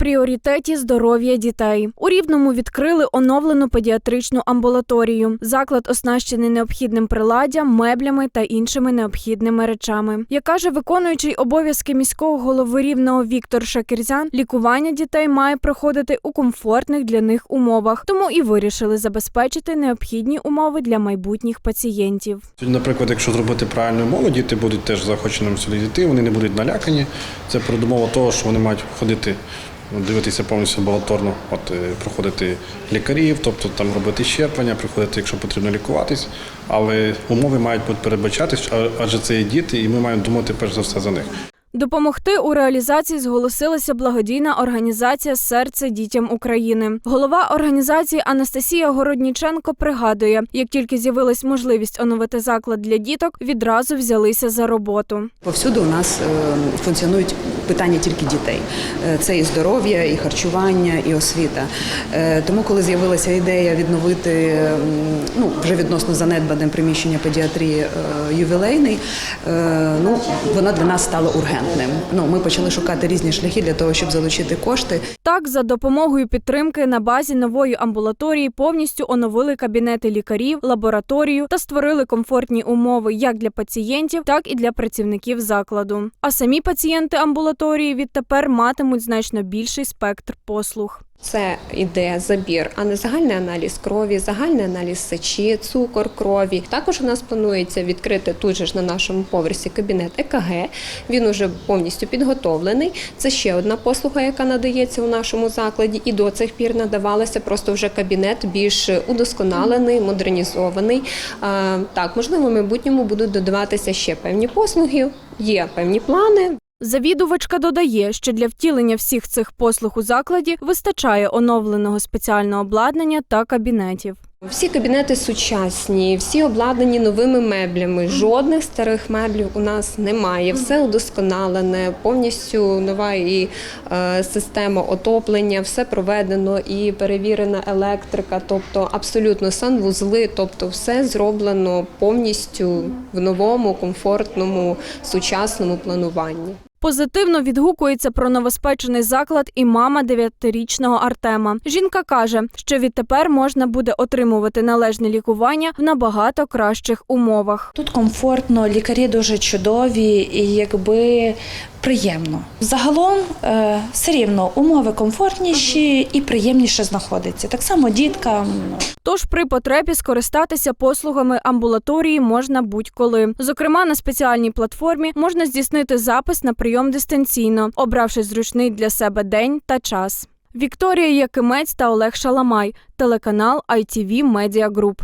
пріоритеті здоров'я дітей. У Рівному відкрили оновлену педіатричну амбулаторію. Заклад оснащений необхідним приладдям, меблями та іншими необхідними речами. Як каже виконуючий обов'язки міського голови Рівного Віктор Шакірзян, лікування дітей має проходити у комфортних для них умовах, тому і вирішили забезпечити необхідні умови для майбутніх пацієнтів. Наприклад, якщо зробити правильну умову, діти будуть теж захоченим сюди йти, вони не будуть налякані. Це передумова того, що вони мають ходити, дивитися повністю амбулаторно, от е, проходити лікарів, тобто там робити щеплення, приходити, якщо потрібно лікуватись. Але умови мають бути передбачатись, адже це є діти, і ми маємо думати перш за все за них. Допомогти у реалізації зголосилася благодійна організація Серце дітям України. Голова організації Анастасія Городніченко пригадує, як тільки з'явилась можливість оновити заклад для діток, відразу взялися за роботу. Повсюди у нас е, функціонують питання тільки дітей. Е, Це і здоров'я, і харчування, і освіта. Е, Тому, коли з'явилася ідея відновити ну, вже відносно занедбане приміщення педіатрії е, ювілейний, ну, вона для нас стала ургентним. Ну, ми почали шукати різні шляхи для того, щоб залучити кошти. Так, за допомогою підтримки на базі нової амбулаторії повністю оновили кабінети лікарів, лабораторію та створили комфортні умови як для пацієнтів, так і для працівників закладу. А самі пацієнти амбулаторії відтепер матимуть значно більший спектр послуг. Це іде забір, а не загальний аналіз крові, загальний аналіз сечі, цукор крові. Також у нас планується відкрити тут же ж на нашому поверсі кабінет ЕКГ. Він уже повністю підготовлений. Це ще одна послуга, яка надається у нашому закладі, і до цих пір надавалася просто вже кабінет більш удосконалений, модернізований. Так, можливо, в майбутньому будуть додаватися ще певні послуги. Є певні плани. Завідувачка додає, що для втілення всіх цих послуг у закладі вистачає оновленого спеціального обладнання та кабінетів. Всі кабінети сучасні, всі обладнані новими меблями. Жодних старих меблів у нас немає. Все удосконалене, повністю нова і е, система отоплення, все проведено і перевірена електрика, тобто абсолютно санвузли, тобто все зроблено повністю в новому, комфортному, сучасному плануванні. Позитивно відгукується про новоспечений заклад і мама дев'ятирічного Артема. Жінка каже, що відтепер можна буде отримувати належне лікування в набагато кращих умовах. Тут комфортно, лікарі дуже чудові і якби приємно. Загалом е, все рівно умови комфортніші і приємніше знаходиться. Так само діткам. ну, Тож при потребі скористатися послугами амбулаторії можна будь-коли. Зокрема, на спеціальній платформі можна здійснити запис на прийом дистанційно, обравши зручний для себе день та час. Вікторія Якимець та Олег Шаламай, телеканал ITV Media Group.